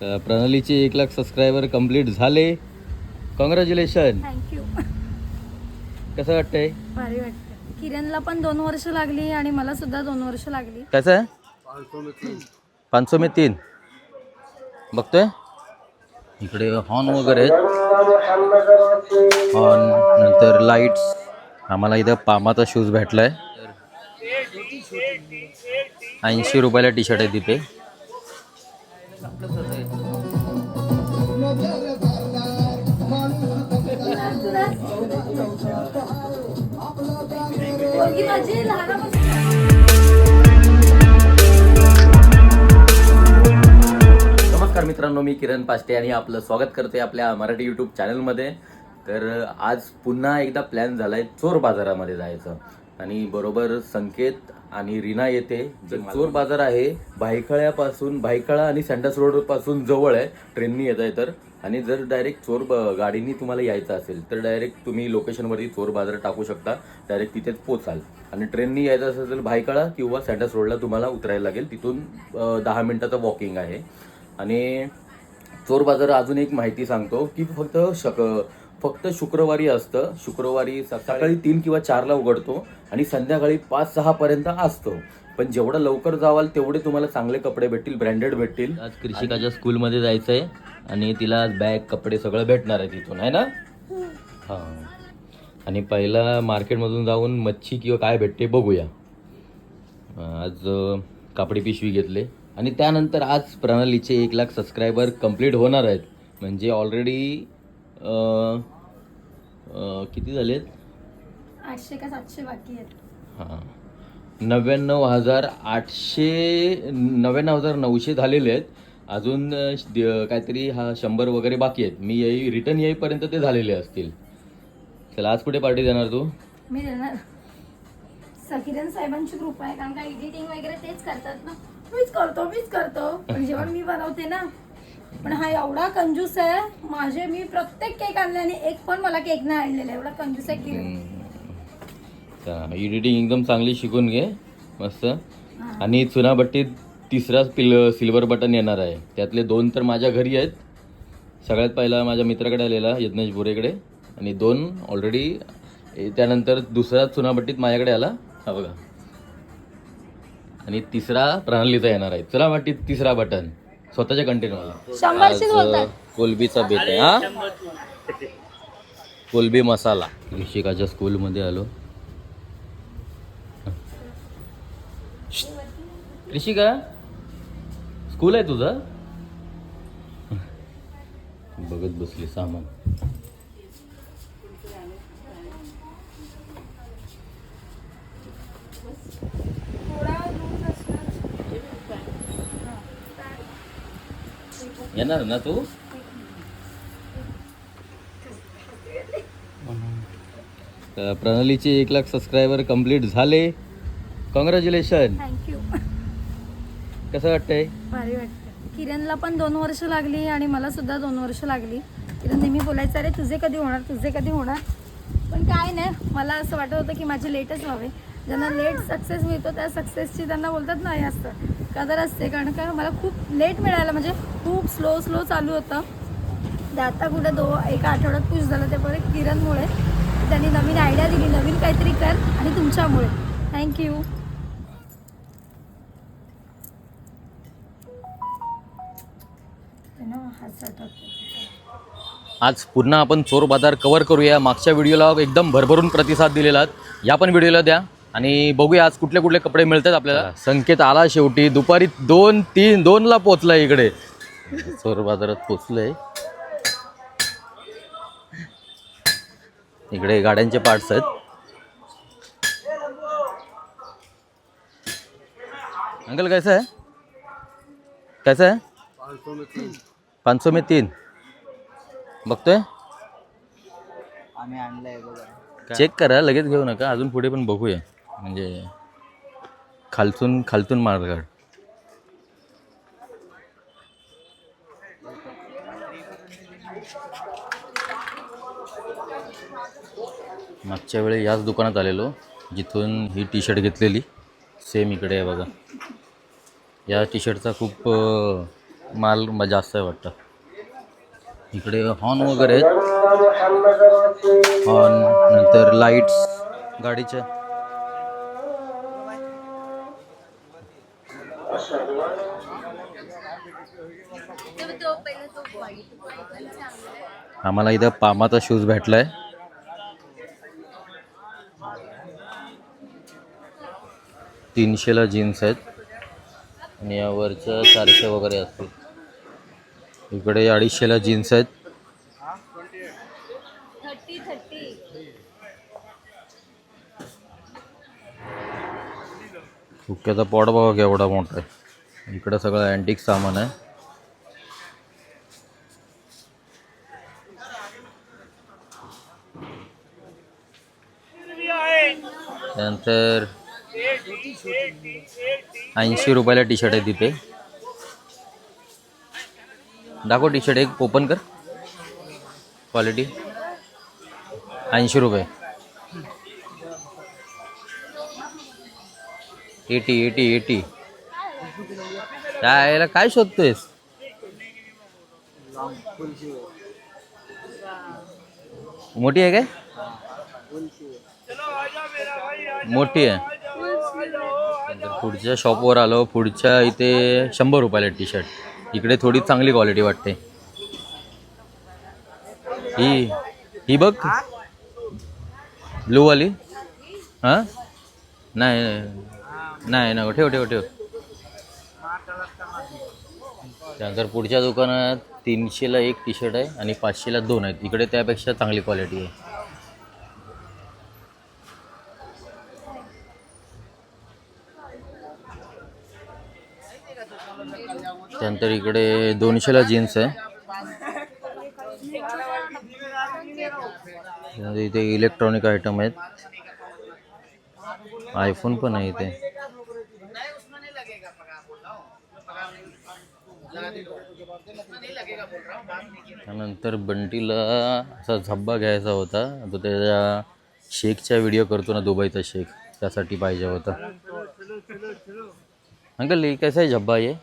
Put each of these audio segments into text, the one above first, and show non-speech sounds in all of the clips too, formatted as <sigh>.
तर प्रणालीचे एक लाख सबस्क्रायबर कंप्लीट झाले. कॉंग्रॅच्युलेशन थँक्यू कसं वाटतंय? भारी वाटतं किरणला पण दोन वर्ष लागली आणि मला सुद्धा दोन वर्ष लागली. कसं? आहे पाचशे मे तीन. बघतोय? इकडे हॉर्न वगैरे आहेत. हॉर्न नंतर लाईट्स आम्हाला इथं पामाचा शूज भेटलाय. ऐंशी रुपयाला टी शर्ट आहे तिथे. पोरगी माझी लहानापासून. नमस्कार मित्रांनो मी किरण पाष्टे आणि आपलं स्वागत करते आपल्या मराठी यूट्यूब चॅनलमध्ये तर आज पुन्हा एकदा प्लॅन झालाय चोर बाजारामध्ये जायचं. आणि बरोबर संकेत आणि रीना येते. जे चोर बाजार आहे. भायखळ्यापासून भायखळा आणि सँडस रोडपासून जवळ आहे. ट्रेननी येत आहे तर. आणि जर डायरेक्ट चोर ब- गाडीनी तुम्हाला यायचं असेल तर डायरेक्ट तुम्ही लोकेशनवरती चोर बाजार टाकू शकता. डायरेक्ट तिथेच पोचाल. आणि ट्रेननी यायचं असेल तर भायखळा किंवा सँडस रोडला तुम्हाला उतरायला लागेल. तिथून दहा मिनिटाचं वॉकिंग आहे. आणि चोर बाजार अजून एक माहिती सांगतो की फक्त शक फक्त शुक्रवारी असतं. शुक्रवारी सकाळी तीन किंवा चारला उघडतो आणि संध्याकाळी पाच सहा पर्यंत असतो. पण जेवढं लवकर जावाल तेवढे तुम्हाला चांगले कपडे भेटतील ब्रँडेड भेटतील. आज कृषिकाच्या स्कूलमध्ये जायचं आहे आणि तिला आज बॅग कपडे सगळं भेटणार आहे तिथून आहे ना? हां. आणि पहिला मार्केटमधून जाऊन मच्छी किंवा काय भेटते बघूया. आज कापडी पिशवी घेतले. आणि त्यानंतर आज प्रणालीचे एक लाख सबस्क्रायबर कंप्लीट होणार आहेत. म्हणजे ऑलरेडी किती झालेत? आठशे का सातशे बाकी आहेत. हां. नव्याण्णव हजार आठशे नव्याण्णव हजार नऊशे झालेले आहेत. अजून काहीतरी हा शंभर वगैरे बाकी आहेत. मी येई रिटर्न येईपर्यंत ते झालेले असतील. चला आज कुठे पार्टी देणार तू? मी देणार. स- किरण साहेबांची कृपा आहे कारण का एडिटिंग वगैरे तेच करतात ना. मीच करतो मीच करतो. जेवण मी बनवते ना पण हा एवढा कंजूस आहे माझे मी प्रत्येक केक आणले आणि एक पण मला केक नाही आणलेला एवढा कंजूस आहे किरण एडिटिंग एकदम चांगली शिकून घे मस्त. आणि चुनाभट्टीत तिसरा पिल सिल्वर बटन येणार आहे. त्यातले दोन तर माझ्या घरी आहेत. सगळ्यात पहिला माझ्या मित्राकडे आलेला यज्ञेश बोरेकडे. आणि दोन ऑलरेडी त्यानंतर दुसरा चुनाभट्टीत माझ्याकडे आला. हा बघा. आणि तिसरा प्रणालीचा येणार आहे. चुनाभट्टीत तिसरा बटन स्वतःच्या कंटेनरला शंभरशीच बोलतात कोलबीचा बेत आहे हा? कोलबी मसाला. ऋषिकाच्या स्कूलमध्ये आलो. ऋषिका स्कूल आहे तुझं बघत बसली सामान येणार ना तू? तर प्रणालीचे एक लाख सबस्क्रायबर कंप्लीट झाले. कॉंग्रॅच्युलेशन थँक्यू कसं वाटतंय? भारी वाटतं किरणला पण दोन वर्ष लागली आणि मला सुद्धा दोन वर्ष लागली. किरण नेहमी बोलायचं अरे तुझे कधी होणार? तुझे कधी होणार? पण काय नाही. मला असं वाटत होतं की माझे लेटच व्हावे. ज्यांना लेट सक्सेस मिळतो त्या सक्सेसची त्यांना बोलतात ना असतं. कदर असते. कारण का मला खूप लेट मिळालं म्हणजे खूप स्लो स्लो चालू होतं. ते आता कुठे दो एका आठवड्यात पुश झालं ते परत किरणमुळे. त्यांनी नवीन आयडिया दिली नवीन काहीतरी कर आणि तुमच्यामुळे. थँक्यू आज पुन्हा आपण चोर बाजार कव्हर करूया. मागच्या व्हिडिओला एकदम भरभरून प्रतिसाद दिलेला. या पण व्हिडिओला द्या. आणि बघूया आज कुठले कुठले कपडे मिळतात आपल्याला. संकेत आला शेवटी. दुपारी दोन तीन दोनला पोचलाय इकडे. चोर बाजारात पोचलोय. इकडे गाड्यांचे पार्ट्स आहेत. अंकल कैसा है? कैसा है? पाच सौ में तीन. बघतोय? आम्ही आणलंय बघा. चेक करा लगेच घेऊ नका. अजून पुढे पण बघूया. म्हणजे खालतून खालतून मार्ग मागच्या वेळी याच दुकानात आलेलो जिथून ही टी शर्ट घेतलेली. सेम इकडे आहे बघा. या टी शर्टचा खूप माल जास्त आहे वाटतं. इकडे हॉर्न वगैरे आहेत. हॉर्न नंतर लाईट्स गाडीच्या आम्हाला इथं पामाचा शूज भेटलाय. तीनशेला जीन्स आहेत. आणि यावरचं चारशे वगैरे असतील. इकडे अडीचशेला जीन्स आहेत. हुक्क्याचा पॉट बघा केवढा मोठा आहे. इकडं सगळं अँटिक सामान आहे. त्यानंतर ऐंशी रुपयाला टी शर्ट आहे तिथे. दाखव टी शर्ट एक ओपन कर. क्वालिटी ऐंशी रुपये. एटी एटी एटी काय याला काय शोधतोयस? मोठी आहे काय? मोठी आहे. पुढच्या शॉपवर आलो. पुढच्या इथे शंभर रुपयाला टी शर्ट इकडे थोडी चांगली क्वालिटी वाटते. ही ही बघ. ब्लूवाली हां? नाही. नाही नको. ठेव ठेव ठेव. त्यानंतर पुढच्या दुकानात तीनशेला एक टी शर्ट आहे आणि पाचशेला दोन आहेत. इकडे त्यापेक्षा चांगली क्वालिटी आहे. त्यानंतर इकडे दोनशेला जीन्स आहे. इथे इलेक्ट्रॉनिक आयटम आहेत. आयफोन पण आहे इथे. त्यानंतर बंटीला असा झब्बा घ्यायचा होता. तो त्याच्या शेखचा व्हिडिओ करतो ना दुबईचा शेख. त्यासाठी पाहिजे होता. अंकल कसा आहे झब्बा ये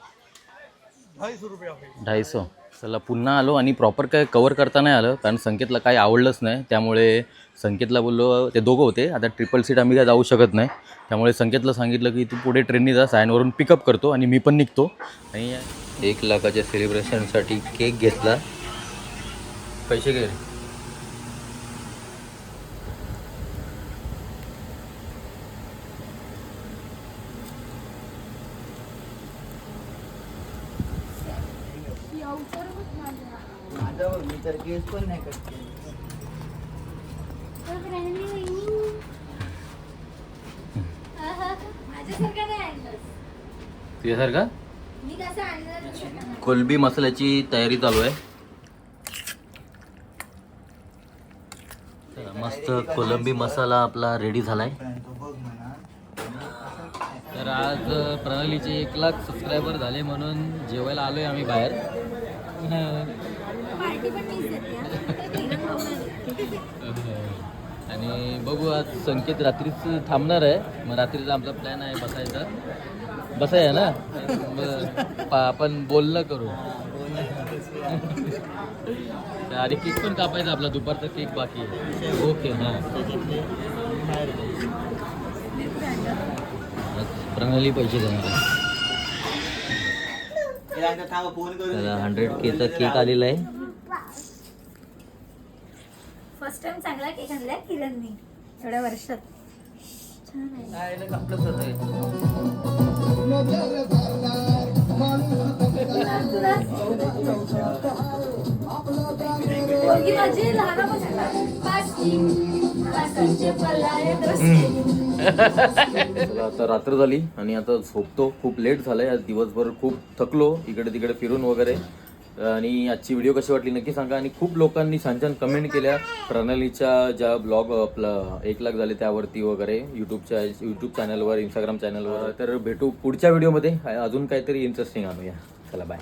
ढाईसो. चला पुन्हा आलो आणि प्रॉपर काय कवर करता नाही आलं कारण संकेतला काही आवडलंच नाही. त्यामुळे संकेतला बोललो ते दोघं होते. आता ट्रिपल सीट आम्ही काय जाऊ शकत नाही. त्यामुळे संकेतला सांगितलं की तू पुढे ट्रेननी जा सायनवरून पिकअप करतो आणि मी पण निघतो. आणि एक लाखाच्या सेलिब्रेशनसाठी केक घेतला. पैसे घे. मी तर केस पण नाही कट तुझ्यासारखा? कोलबी मसाल्याची तयारी चालू आहे. मस्त कोलंबी मसाला आपला रेडी झालाय. तर आज प्रणालीचे एक लाख सबस्क्रायबर झाले म्हणून जेवायला आलोय आम्ही बाहेर. <laughs> आणि बघू आज संकेत रात्रीच थांबणार आहे. मग रात्रीचा आमचा प्लॅन आहे बसायचा. बसाय ना? आपण बोलणं करू. आणि केक पण कापायचा आपला दुपारचा केक बाकी आहे. ओके हां प्रणाली पैसे देणार हंड्रेड केचा केक आलेला आहे. फर्स्ट टाइम चांगला केक आणलाय किरणनी एवढ्या वर्षात. छान आहे. पोरगी माझी लहानापासून आता रात्र झाली आणि आता झोपतो. खूप लेट झालंय. आज दिवसभर खूप थकलो. इकडे तिकडे फिरून वगैरे. आणि आजची व्हिडिओ कशी वाटली नक्की सांगा. आणि खूप लोकांनी छान छान कमेंट केल्या. प्रणालीच्या ज्या ब्लॉग आपला एक लाख झाले त्यावरती वगैरे यूट्यूबच्या यूट्यूब चॅनलवर इंस्टाग्राम चॅनलवर तर भेटू पुढच्या व्हिडिओमध्ये अजून काहीतरी इंटरेस्टिंग आणूया. चला बाय